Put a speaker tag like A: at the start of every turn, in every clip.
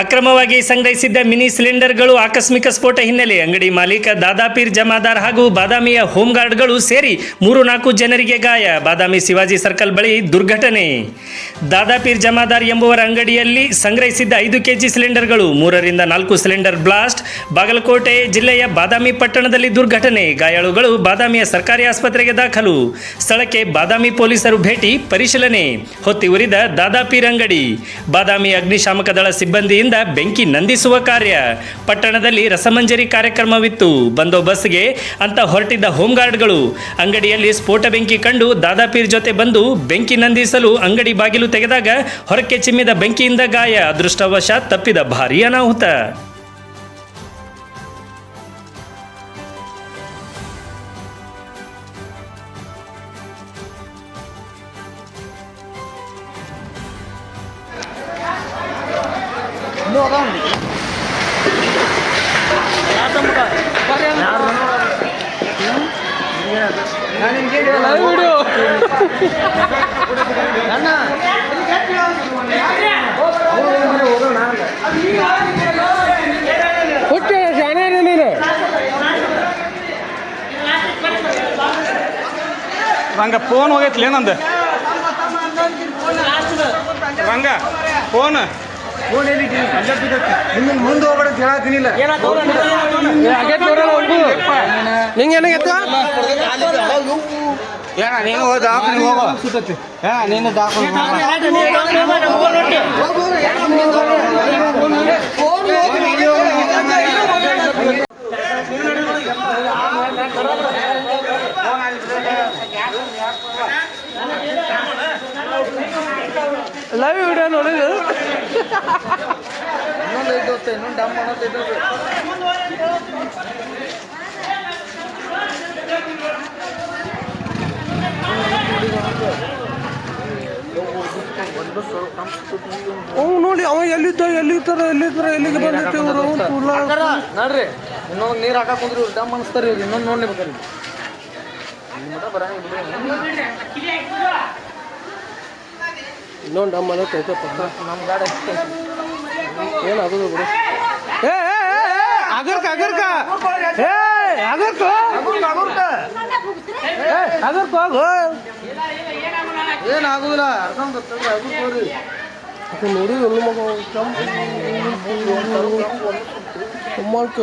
A: ಅಕ್ರಮವಾಗಿ ಸಂಗ್ರಹಿಸಿದ್ದ ಮಿನಿ ಸಿಲಿಂಡರ್ಗಳು ಆಕಸ್ಮಿಕ ಸ್ಫೋಟ ಹಿನ್ನೆಲೆ. ಅಂಗಡಿ ಮಾಲೀಕ ದಾದಾಪೀರ್ ಜಮಾದಾರ್ ಹಾಗೂ ಬಾದಾಮಿಯ ಹೋಮ್ಗಾರ್ಡ್ಗಳು ಸೇರಿ ಮೂರು ನಾಲ್ಕು ಜನರಿಗೆ ಗಾಯ. ಬಾದಾಮಿ ಶಿವಾಜಿ ಸರ್ಕಲ್ ಬಳಿ ದುರ್ಘಟನೆ. ದಾದಾಪೀರ್ ಜಮಾದಾರ್ ಎಂಬುವರ ಅಂಗಡಿಯಲ್ಲಿ ಸಂಗ್ರಹಿಸಿದ್ದ ಐದು ಕೆಜಿ ಸಿಲಿಂಡರ್ಗಳು, ಮೂರರಿಂದ ನಾಲ್ಕು ಸಿಲಿಂಡರ್ ಬ್ಲಾಸ್ಟ್, ಬಾಗಲಕೋಟೆ ಜಿಲ್ಲೆಯ ಬಾದಾಮಿ ಪಟ್ಟಣದಲ್ಲಿ ದುರ್ಘಟನೆ. ಗಾಯಾಳುಗಳು ಬಾದಾಮಿಯ ಸರ್ಕಾರಿ ಆಸ್ಪತ್ರೆಗೆ ದಾಖಲು. ಸ್ಥಳಕ್ಕೆ ಬಾದಾಮಿ ಪೊಲೀಸರು ಭೇಟಿ, ಪರಿಶೀಲನೆ. ಹೊತ್ತಿ ಉರಿದ ದಾದಾಪೀರ್ ಅಂಗಡಿ. ಬಾದಾಮಿ ಅಗ್ನಿಶಾಮಕ ದಳ ಸಿಬ್ಬಂದಿಯಿಂದ ಬೆಂಕಿ ನಂದಿಸುವ ಕಾರ್ಯ. ಪಟ್ಟಣದಲ್ಲಿ ರಸಮಂಜರಿ ಕಾರ್ಯಕ್ರಮವಿತ್ತು. ಬಂದೋಬಸ್ತ್ಗೆ ಅಂತ ಹೊರಟಿದ್ದ ಹೋಂಗಾರ್ಡ್ಗಳು. ಅಂಗಡಿಯಲ್ಲಿ ಸ್ಫೋಟ ಬೆಂಕಿ ಕಂಡು ದಾದಾಪೀರ್ ಜೊತೆ ಬಂದು ಬೆಂಕಿ ನಂದಿಸಲು ಅಂಗಡಿ ಬಾಗಿಲು ತೆಗೆದಾಗ ಹೊರಕ್ಕೆ ಚಿಮ್ಮಿದ ಬೆಂಕಿಯಿಂದ ಗಾಯ. ಅದೃಷ್ಟವಶಾತ್ ತಪ್ಪಿದ ಭಾರೀ ಅನಾಹುತ.
B: ಹುಟ್ಟಿ ಶಾಣೆ ನೀನು.
C: ರಂಗ ಫೋನ್ ಹೋಗೈತ್ಲಿ ಏನಂದ? ರಂಗ ಫೋನ್
D: ಮುಂದೆ ಹೋಗ್ಬೇಡ ಹೇಳತ್ತೀನಿಲ್ಲ ಹೋಗು
B: ನಿಂಗೆ ಏನಾಗೈತ
C: ಏನ ನೀನು ಹೋದ ದವಾಖಾನೆ ಹೋಗೋ ಏ ನೀನು ದವಾಖಾನೆ
B: ಲೈವ್ ವಿಡಿಯೋ ನೋಡಿದ್ರು
D: ಇನ್ನೊಂದು ಐದು ಹೊತ್ತು ಇನ್ನೊಂದು ಡಮ್ ಅನ್ನೋದು ಅವ್
B: ನೋಡಿ ಅವ ಎಲ್ಲಿದ್ದ ಎಲ್ಲಿರ್ತಾರ ಎಲ್ಲಿರ್ತಾರ ಎಲ್ಲಿಗೆ ಬಂದೈತೆ ಇವರು?
D: ನೋಡ್ರಿ. ಇನ್ನೊಂದು ನೀರು ಹಾಕಕ್ ಕುಂದ್ರಿ ಡಮ್ ಅನಿಸ್ತಾರ ಇವ್ರು ಇನ್ನೊಂದು ನೋಡ್ಲೇಬೇಕ್ರಿ
B: ಇನ್ನೊಂದು ಡಮ್ ತೈತೆ
D: ಪಕ್ಕ ನಮ್ಮ ಗಾಡಿ
B: ಏನಾಗೋದು ಬಿಡು ಏ ಏ, ಏ, ಏ, ಅಗರ್ಕ
E: ಅಗರ್ಕ
B: ಏ ಅಗರ್ಕ ಅಗರ್ಕ ಹೋಗು
D: ಏನಾಗುದಿಲ್ಲ ಅರ್ಧ ಗೊತ್ತಂದ್ರೆ ಅದು
B: ಅದು ನೋಡಿ ಎಲ್ಲ ಮಗ ಅಮ್ಮಕ್ಕ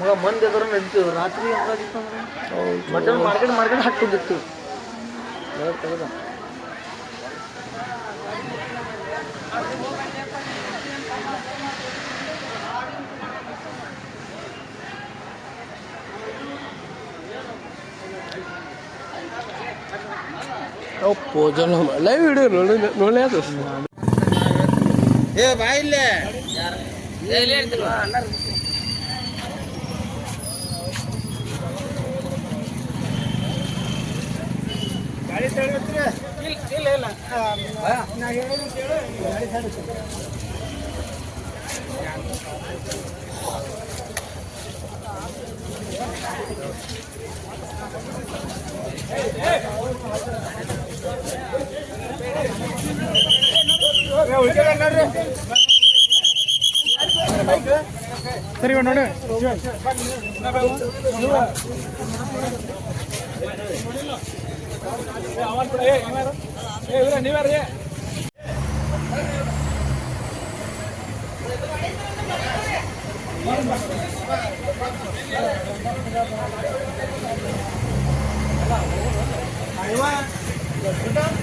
D: ಮಗ ಮಂದಿ ಎದುರು ನಡೀತೀವಿ ರಾತ್ರಿ ಹೆಂಗಾಗಿತ್ತು ಮಟನ್ ಮಾರ್ಕೆಟ್ ಮಾರ್ಕೆಟ್ ಹಾಕೊಂಡಿತ್ತು ತೆಗೆದ
B: ಅಪ್ಪೋ ಜನ ಲೈವ್ ವಿಡಿಯೋ ನೋಡಿ ನೋಡಿ ಅದು ಏ ಬಾ
C: ಇಲ್ಲೇ
D: ಇಲ್ಲ ಇಲ್ಲ ನಾ ಹೇಳೋದು ಕೇಳು ಉಳ್ಕೊಂಡ್ರಿ bike Sari
E: bantu deh. Ayo.